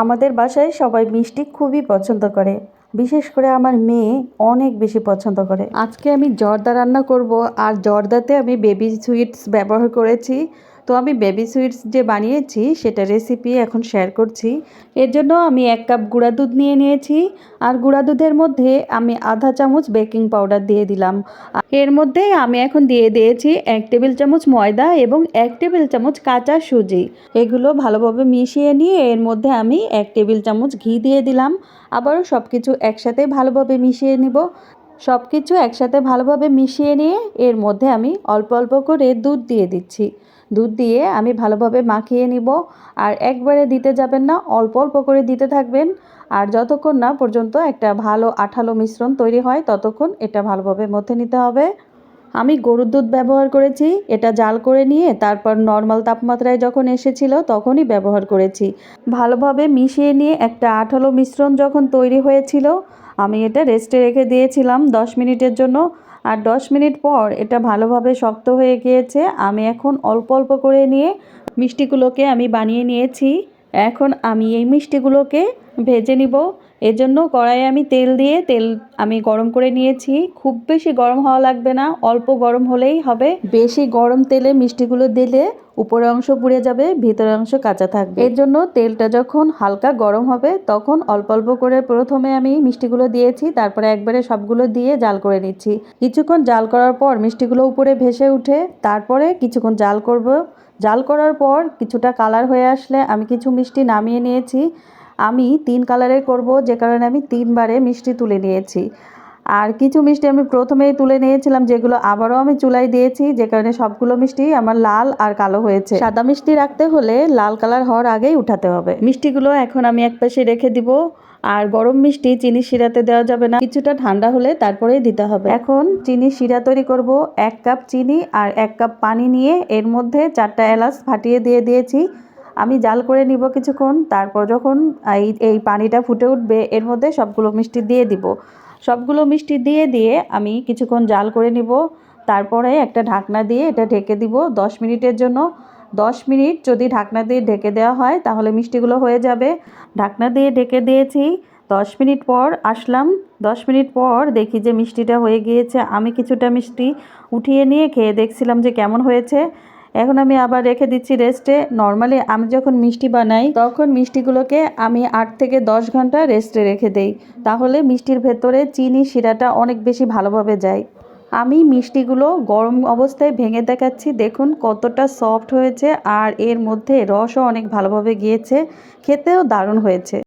আমাদের বাসায় সবাই মিষ্টি খুবই পছন্দ করে। বিশেষ করে আমার মেয়ে অনেক বেশি পছন্দ করে। আজকে আমি জর্দা রান্না করব, আর জর্দাতে আমি বেবি সুইটস ব্যবহার করেছি। তো আমি বেবি সুইটস যে বানিয়েছি, সেটা রেসিপি এখন শেয়ার করছি। এর জন্য আমি এক কাপ গুঁড়া দুধ নিয়ে নিয়েছি। আর গুঁড়া দুধের মধ্যে আমি আধা চামচ বেকিং পাউডার দিয়ে দিলাম। এর মধ্যে আমি এখন দিয়ে দিয়েছি এক টেবিল চামচ ময়দা এবং এক টেবিল চামচ কাঁচা সুজি। এগুলো ভালোভাবে মিশিয়ে নিয়ে এর মধ্যে আমি এক টেবিল চামচ ঘি দিয়ে দিলাম। আবারও সব কিছু একসাথে ভালোভাবে মিশিয়ে নিব। সব কিছু একসাথে ভালোভাবে মিশিয়ে নিয়ে এর মধ্যে আমি অল্প অল্প করে দুধ দিয়ে দিচ্ছি। দুধ দিয়ে আমি ভালোভাবে মাখিয়ে নিব। আর একবারে দিতে যাবেন না, অল্প অল্প করে দিতে থাকবেন। আর যতক্ষণ না পর্যন্ত একটা ভালো আঠালো মিশ্রণ তৈরি হয়, ততক্ষণ এটা ভালোভাবে মধ্যে নিতে হবে। আমি গরুর দুধ ব্যবহার করেছি, এটা জাল করে নিয়ে তারপর নর্মাল তাপমাত্রায় যখন এসেছিল তখনই ব্যবহার করেছি। ভালোভাবে মিশিয়ে নিয়ে একটা আঠালো মিশ্রণ যখন তৈরি হয়েছিল আমি এটা রেস্টে রেখে দিয়েছিলাম দশ মিনিটের জন্য। আর দশ মিনিট পর এটা ভালোভাবে শক্ত হয়ে গিয়েছে। আমি এখন অল্প অল্প করে নিয়ে মিষ্টিগুলোকে আমি বানিয়ে নিয়েছি। এখন আমি এই মিষ্টিগুলোকে ভেজে নিব। এজন্য কড়াইয়ে আমি তেল দিয়ে, তেল আমি গরম করে নিয়েছি। খুব বেশি গরম হওয়া লাগবে না, অল্প গরম হলেই হবে। বেশি গরম তেলে মিষ্টিগুলো দিলে উপরের অংশ পুড়ে যাবে, ভিতরের অংশ কাঁচা থাকবে। এর জন্য তেলটা যখন হালকা গরম হবে, তখন অল্প অল্প করে প্রথমে আমি মিষ্টিগুলো দিয়েছি, তারপরে একবারে সবগুলো দিয়ে জাল করে নিচ্ছি। কিছুক্ষণ জাল করার পর মিষ্টিগুলো উপরে ভেসে উঠে, তারপরে কিছুক্ষণ জাল করব। জাল করার পর কিছুটা কালার হয়ে আসলে আমি কিছু মিষ্টি নামিয়ে নিয়েছি। আমি তিন কালারের করব, যে কারণে আমি তিনবারে মিষ্টি তুলে নিয়েছি। আর কিছু মিষ্টি আমি প্রথমেই তুলে নিয়েছিলাম, যেগুলো আবারও আমি চুলাই দিয়েছি, যে কারণে সবগুলো মিষ্টি আমার লাল আর কালো হয়েছে। সাদা মিষ্টি রাখতে হলে লাল কালার হওয়ার আগেই উঠাতে হবে। মিষ্টিগুলো এখন আমি এক পাশে রেখে দিব, আর গরম মিষ্টি চিনি শিরাতে দেওয়া যাবে না। কিছুটা ঠান্ডা হলে তারপরেই দিতে হবে। এখন চিনি শিরা তৈরি করব, এক কাপ চিনি আর এক কাপ পানি নিয়ে এর মধ্যে চারটা এলাচ ফাটিয়ে দিয়ে দিয়েছি। আমি জাল করে নিব কিছুক্ষণ, তারপর যখন এই এই পানিটা ফুটে উঠবে, এর মধ্যে সবগুলো মিষ্টি দিয়ে দিব। সবগুলো মিষ্টি দিয়ে দিয়ে আমি কিছুক্ষণ জাল করে নিব। তারপরে একটা ঢাকনা দিয়ে এটা ঢেকে দিব দশ মিনিটের জন্য। দশ মিনিট যদি ঢাকনা দিয়ে ঢেকে দেওয়া হয়, তাহলে মিষ্টিগুলো হয়ে যাবে। ঢাকনা দিয়ে ঢেকে দিয়েছি। দশ মিনিট পর আসলাম। দশ মিনিট পর দেখি যে মিষ্টিটা হয়ে গিয়েছে। আমি কিছুটা মিষ্টি উঠিয়ে নিয়ে খেয়ে দেখছিলাম যে কেমন হয়েছে। এখন আমি আবার রেখে দিচ্ছি রেস্টে নর্মালি আমি যখন মিষ্টি বানাই, তখন মিষ্টিগুলোকে আমি আট থেকে দশ ঘণ্টা রেস্টে রেখে দেই। তাহলে মিষ্টির ভেতরে চিনি, শিরাটা অনেক বেশি ভালোভাবে যায়। আমি মিষ্টিগুলো গরম অবস্থায় ভেঙে দেখাচ্ছি। দেখুন কতটা সফট হয়েছে আর এর মধ্যে রসও অনেক ভালোভাবে গিয়েছে। খেতেও দারুণ হয়েছে।